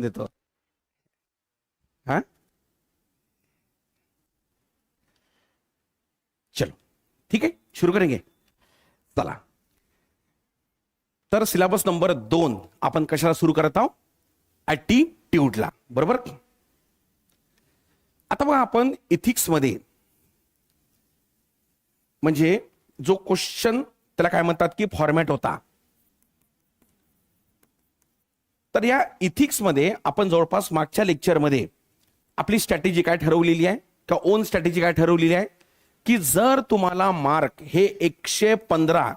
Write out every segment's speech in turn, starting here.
देतो. हा? चलो. ठीक आहे? सुरू करेंगे. चला. तर सिलेबस नंबर दोन आपण कशाला सुरू करत आहोत? ॲटिट्यूडला बरोबर? आता बघा आपण इथिक्समध्ये म्हणजे जो क्वेश्चन त्याला काय म्हणतात की फॉर्मॅट होता? तर या इथिक्समध्ये आपण जवळपास मागच्या लेक्चरमध्ये आपली स्ट्रॅटेजी काय ठरवलेली आहे? किंवा ओन स्ट्रॅटेजी काय ठरवलेली आहे? की जर तुम्हाला मार्क हे एकशे पंधरा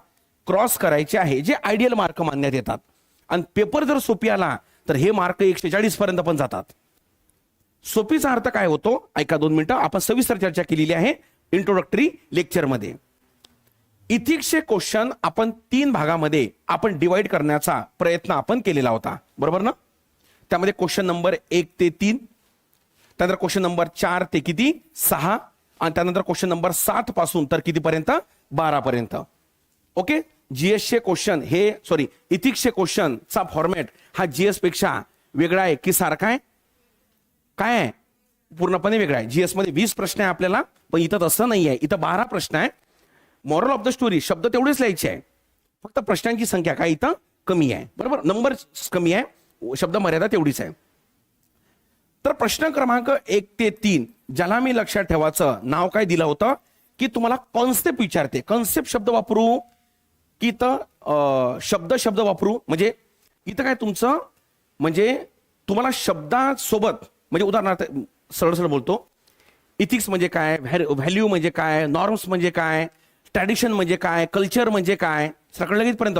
क्रॉस करायचे आहे जे आयडियल मार्क मानण्यात येतात आणि पेपर जर सोपी आला तर हे मार्क एकशे चाळीस पर्यंत पण जातात. सोपीचा अर्थ काय होतो? ऐका दोन मिनिटं आपण सविस्तर चर्चा केलेली आहे इंट्रोडक्टरी लेक्चरमध्ये इथिक्सचे क्वेश्चन आपण तीन भागामध्ये आपण डिवाइड करण्याचा प्रयत्न आपण केलेला होता. बरोबर ना? त्यामध्ये क्वेश्चन नंबर एक ते तीन त्यानंतर क्वेश्चन नंबर चार ते किती? सहा आणि त्यानंतर क्वेश्चन नंबर सात पासून तर कितीपर्यंत? बारा पर्यंत ओके जीएसचे क्वेश्चन हे सॉरी इथिक्सचे क्वेश्चनचा फॉर्मॅट हा जीएसपेक्षा वेगळा आहे की सारखा आहे? काय आहे? पूर्णपणे वेगळा आहे. जीएसमध्ये वीस प्रश्न आहे आपल्याला पण इथं तसं नाही आहे इथं बारा प्रश्न आहे मॉरल ऑफ द स्टोरी शब्द तेवढेच लिहायचे आहे. फक्त प्रश्नांची संख्या काय इथं? कमी आहे. बरोबर? नंबर कमी आहे. शब्द मर्यादा तेवढीच आहे. तर प्रश्न क्रमांक एक ते तीन ज्याला मी लक्षात ठेवायचं नाव काय दिलं होतं? की तुम्हाला कॉन्सेप्ट विचारते. कॉन्सेप्ट शब्द वापरू की इथं शब्द शब्द वापरू. म्हणजे इथं काय तुमचं? म्हणजे तुम्हाला शब्दासोबत म्हणजे उदाहरणार्थ सरळ सरळ बोलतो. इथिक्स म्हणजे काय? व्हॅल्यू म्हणजे काय? नॉर्म्स म्हणजे काय? ट्रॅडिशन म्हणजे काय कल्चर म्हणजे काय सगळं लगेचपर्यंत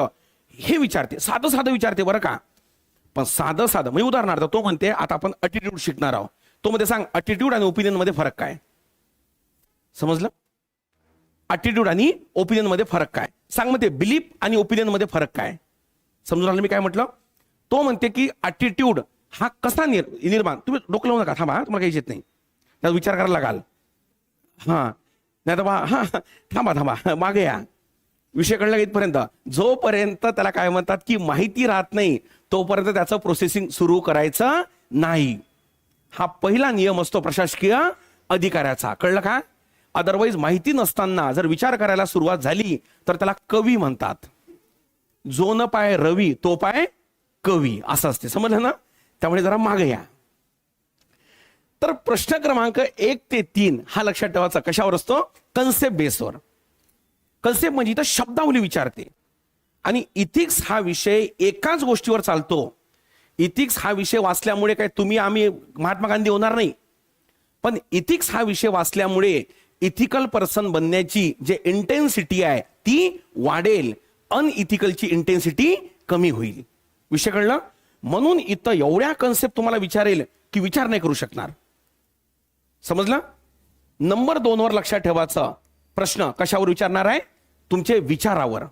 हे विचारते साधं साधं विचारते बरं का. पण साधं साधं म्हणजे उदाहरणार्थ तो म्हणते आता आपण अटिट्यूड शिकणार आहोत. तो मध्ये सांग अटिट्यूड आणि ओपिनियनमध्ये फरक काय? समजलं? अटिट्यूड आणि ओपिनियनमध्ये फरक काय? सांग म्हणते बिलीफ आणि ओपिनियनमध्ये फरक काय? समजून आलं मी काय म्हटलं? तो म्हणते की अटिट्यूड हा कसा निर्माण तुम्ही डोकलवू नका थांबा तुम्हाला काही येत नाही. त्यात विचार करायला लागाल. हां. नाही तर बा हा थांबा थांबा मागे या. विषय कळला इथपर्यंत. जोपर्यंत त्याला काय म्हणतात की माहिती राहत नाही तोपर्यंत त्याचं प्रोसेसिंग सुरू करायचं नाही. हा पहिला नियम असतो प्रशासकीय अधिकाऱ्याचा. कळलं का? अदरवाईज माहिती नसताना जर विचार करायला सुरुवात झाली तर त्याला कवी म्हणतात. जो न पाय रवी तो पाय कवी. असं असते. समजलं ना? त्यामुळे जरा मागे या. प्रश्न क्रमांक एक ते तीन हा लक्षात ठेवायचा. कशावर असतो? कन्सेप्ट बेसवर कन्सेप्ट म्हणजे इथं शब्दावली विचारते. आणि इथिक्स हा विषय एकाच गोष्टीवर चालतो. इथिक्स हा विषय वाचल्यामुळे काय तुम्ही आम्ही महात्मा गांधी होणार नाही. पण इथिक्स हा विषय वाचल्यामुळे इथिकल पर्सन बनण्याची जे इंटेन्सिटी आहे ती वाढेल. अनइथिकलची इंटेन्सिटी कमी होईल. विषय कळलं? म्हणून इथं एवढ्या कन्सेप्ट तुम्हाला विचारेल की विचार नाही करू शकणार. समजलं? नंबर दोनवर लक्षात ठेवायचं. प्रश्न कशावर विचारणार आहे? तुमचे विचारावर.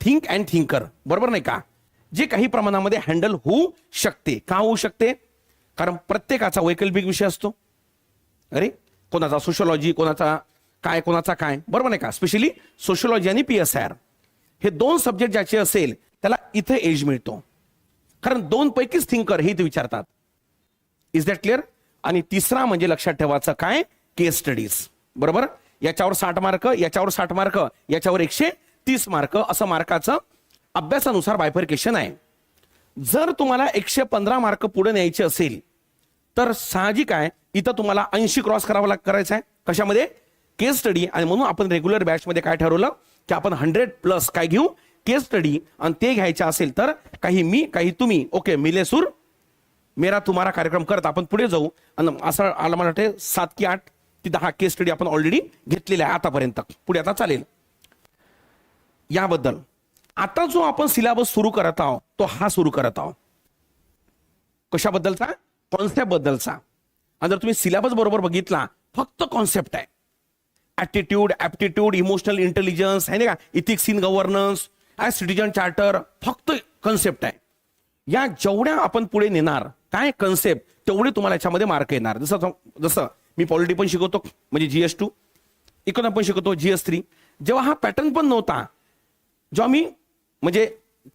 थिंक अँड थिंकर बरोबर नाही का? जे काही प्रमाणामध्ये हँडल होऊ शकते. का होऊ शकते? कारण प्रत्येकाचा वैकल्पिक विषय असतो. अरे कोणाचा सोशोलॉजी कोणाचा काय कोणाचा काय? बरोबर नाही का? स्पेशली सोशोलॉजी आणि पी एस आर हे दोन सब्जेक्ट ज्याचे असेल त्याला इथे एज मिळतो. कारण दोन पैकीच थिंकर हे इथे विचारतात. इज दॅट क्लिअर आणि तिसरा म्हणजे लक्षात ठेवायचं काय? केस स्टडीज बरोबर? याच्यावर साठ मार्क याच्यावर साठ मार्क याच्यावर एकशे तीस मार्क असं मार्काचं अभ्यासानुसार बायफर्केशन आहे. जर तुम्हाला एकशे पंधरा मार्क पुढे न्यायचे असेल तर साहजिक आहे इथं तुम्हाला ऐंशी क्रॉस करावा लाग करायचं आहे कशामध्ये? केस स्टडी आणि म्हणून आपण रेग्युलर बॅचमध्ये काय ठरवलं? की आपण हंड्रेड प्लस काय घेऊ? केस स्टडी आणि ते घ्यायचे असेल तर काही मी काही तुम्ही. ओके मिलेसूर मेरा तुम्हारा कार्यक्रम करत आपण पुढे जाऊ. आणि असं आलं मला वाटते सात की आठ ती दहा केस स्टडी आपण ऑलरेडी घेतलेल्या आहे आतापर्यंत. पुढे आता चालेल. याबद्दल. आता जो आपण सिलेबस सुरू करत आहोत तो हा सुरू करत आहोत. कशाबद्दलचा? कॉन्सेप्ट बद्दलचा. आणि जर तुम्ही सिलेबस बरोबर बघितला फक्त कॉन्सेप्ट आहे. ऍप्टिट्यूड ऍप्टिट्यूड इमोशनल इंटेलिजन्स आहे ना का? Ethics in governance citizen charter फक्त कन्सेप्ट आहे. या जेवढ्या आपण पुढे नेणार काय कन्सेप्ट तेवढे तुम्हाला याच्यामध्ये मार्क येणार. जसं जसं मी पॉलिटी पण शिकवतो म्हणजे जीएस टू इकॉनॉमी पण शिकवतो जीएस थ्री जेव्हा हा पॅटर्न पण नव्हता जेव्हा मी म्हणजे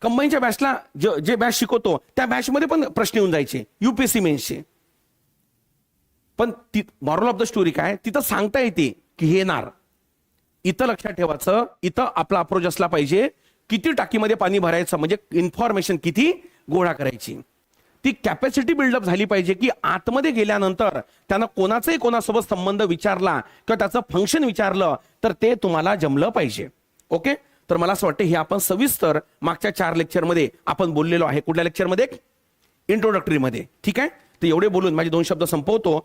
कंबाईनच्या बॅचला जे बॅच शिकवतो त्या बॅचमध्ये पण प्रश्न येऊन जायचे. युपीएससी मेन्सचे पण मॉरल ऑफ द स्टोरी काय? तिथं सांगता येते की हे येणार. इथं लक्षात ठेवायचं इथं आपला अप्रोच असला पाहिजे किती टाकीमध्ये पाणी भरायचं म्हणजे इन्फॉर्मेशन किती गोळा करायची. ती कॅपॅसिटी बिल्डअप झाली पाहिजे की आतमध्ये गेल्यानंतर त्यांना कोणाचाही कोणासोबत संबंध विचारला किंवा त्याचं फंक्शन विचारलं तर ते तुम्हाला जमलं पाहिजे. ओके तर मला असं वाटतं हे आपण सविस्तर मागच्या चार लेक्चरमध्ये आपण बोललेलो आहे. कुठल्या लेक्चरमध्ये इंट्रोडक्टरीमध्ये ठीक आहे? तर एवढे बोलून माझे दोन शब्द संपवतो.